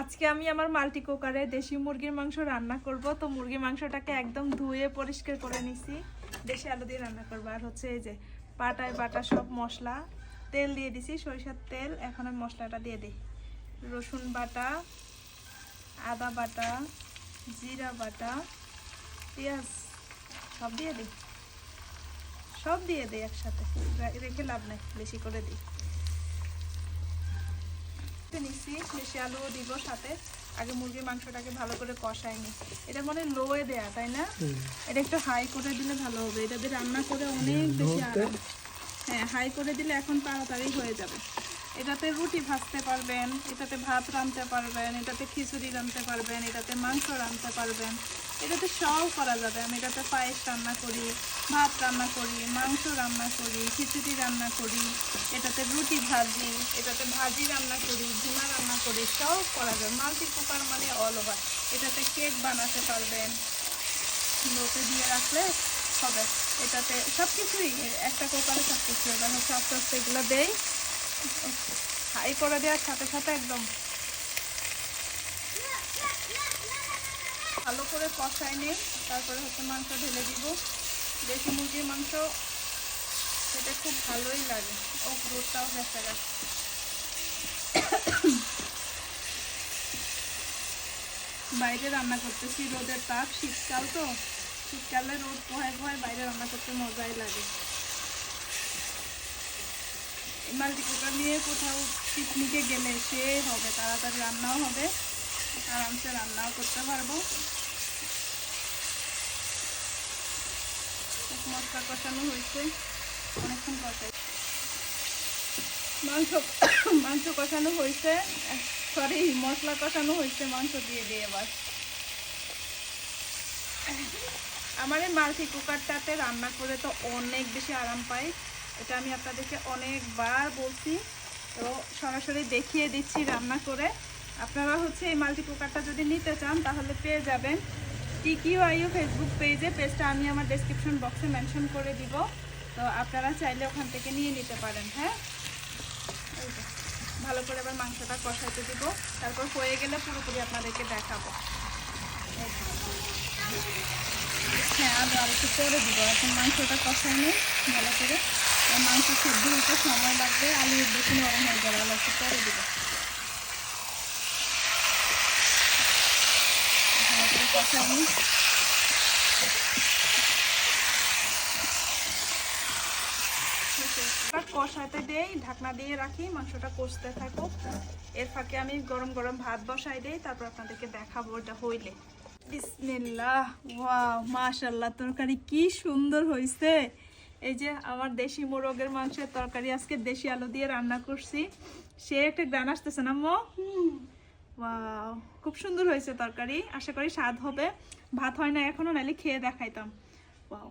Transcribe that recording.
আজকে আমি আমার মাল্টি কুকারে দেশি মুরগির মাংস রান্না করব। তো মুরগির মাংসটাকে একদম ধুয়ে পরিষ্কার করে নিছি। দেশি আলু দিয়ে রান্না করব। আর হচ্ছে এই যে পাটায় বাটা সব মশলা, তেল দিয়ে দিছি, সরিষার তেল। এখন আমি মশলাটা দিয়ে দিই। রসুন বাটা, আদা বাটা, জিরা বাটা, পেঁয়াজ, সব দিয়ে দিই। সব দিয়ে দিই একসাথে। রেখে লাভ নাই, বেশি করে দিই। একটু নিচ্ছি বেশি আলুও দিব সাথে। আগে মুরগির মাংসটাকে ভালো করে কষাই নি এটা মানে লোয়ে দেয়া তাই না? এটা একটু হাই করে দিলে ভালো হবে। এটা দিয়ে রান্না করে অনেক বেশি আরাম। হ্যাঁ হাই করে দিলে এখন তাড়াতাড়ি হয়ে যাবে। এটাতে রুটি ভাজতে পারবেন, এটাতে ভাত রাঁধতে পারবেন, এটাতে খিচুড়ি রাঁধতে পারবেন, এটাতে মাংস রাঁধতে পারবেন। এটাতে সব করা যাবে। আমি এটাতে পায়েস রান্না করি, ভাত রান্না করি, মাংস রান্না করি, খিচুড়ি রান্না করি, এটাতে রুটি ভাজি, এটাতে ভাজি রান্না করি, ঝিমা রান্না করি, সব করা যাবে। মাল্টি কুকার মানে অল ওভার এটাতে কেক বানাতে পারবেন। লোতে দিয়ে রাখলে হবে। এটাতে সব কিছুই একটা কুকারে সব কিছু এবার হচ্ছে আস্তে এগুলো দেই। হাই করে দেওয়ার সাথে সাথে একদম ভালো করে কষাই নিই তারপরে হচ্ছে মাংস ঢেলে দিব। দেশি মুরগির মাংস সেটা খুব ভালোই লাগে। ও রোদটাও ভেসে গেছে। বাইরে রান্না করতেছি রোদের তাপ, শীতকাল তো। শীতকালে রোদ পোহায় পোহায় বাইরে রান্না করতে মজাই লাগে। মাল্টি কুকার নিয়ে কোথাও পিকনিকে গেলে সে হবে, তাড়াতাড়ি রান্নাও হবে, আরামসে রান্নাও করতে পারব। মশলা কষানো হয়েছে, অনেকক্ষণ কষাই। মাংস মাংস কষানো হয়েছে সরি মশলা কষানো হয়েছে, মাংস দিয়ে দিয়ে এবার। আমার এই মাল্টি কুকারটাতে রান্না করে তো অনেক বেশি আরাম পাই এটা আমি আপনাদেরকে অনেকবার বলছি। তো সরাসরি দেখিয়ে দিচ্ছি রান্না করে। আপনারা হচ্ছে এই মাল্টি কুকারটা যদি নিতে চান, তাহলে পেয়ে যাবেন টিকিউ আইউ ফেসবুক পেজে। পেজটা আমি আমার ডেসক্রিপশন বক্সে মেনশন করে দিব। তো আপনারা চাইলে ওখান থেকে নিয়ে নিতে পারেন হ্যাঁ? ভালো করে এবার মাংসটা কষাইতে দিব। তারপর হয়ে গেলে পুরোপুরি আপনাদেরকে দেখাবো। হ্যাঁ আমি আর একটু করে দিব। এখন মাংসটা কষাই নিই, ভালো করে। মাংস সেদ্ধ হতে সময় লাগবে, আলু বেশি নরম হয়ে যাবে আলু একটু পরে মাংসটা কষাতে দেই, ঢাকনা দিয়ে রাখি, মাংসটা কষতে থাকুক এর ফাঁকে আমি গরম গরম ভাত বসাই দেই, তারপর আপনাদেরকে দেখাবো ওটা হইলে। বিসমিল্লাহ, ওয়াও মাশাল্লাহ তরকারি কি সুন্দর হয়েছে এই যে আমার দেশি মোরগের মাংসের তরকারি আজকে দেশি আলু দিয়ে রান্না করছি। সে একটা গ্রান আসতেছে না মো ওয়াও খুব সুন্দর হয়েছে তরকারি আশা করি স্বাদ হবে। ভাত হয় না এখনও নাহলে খেয়ে দেখাইতাম। ওয়াও।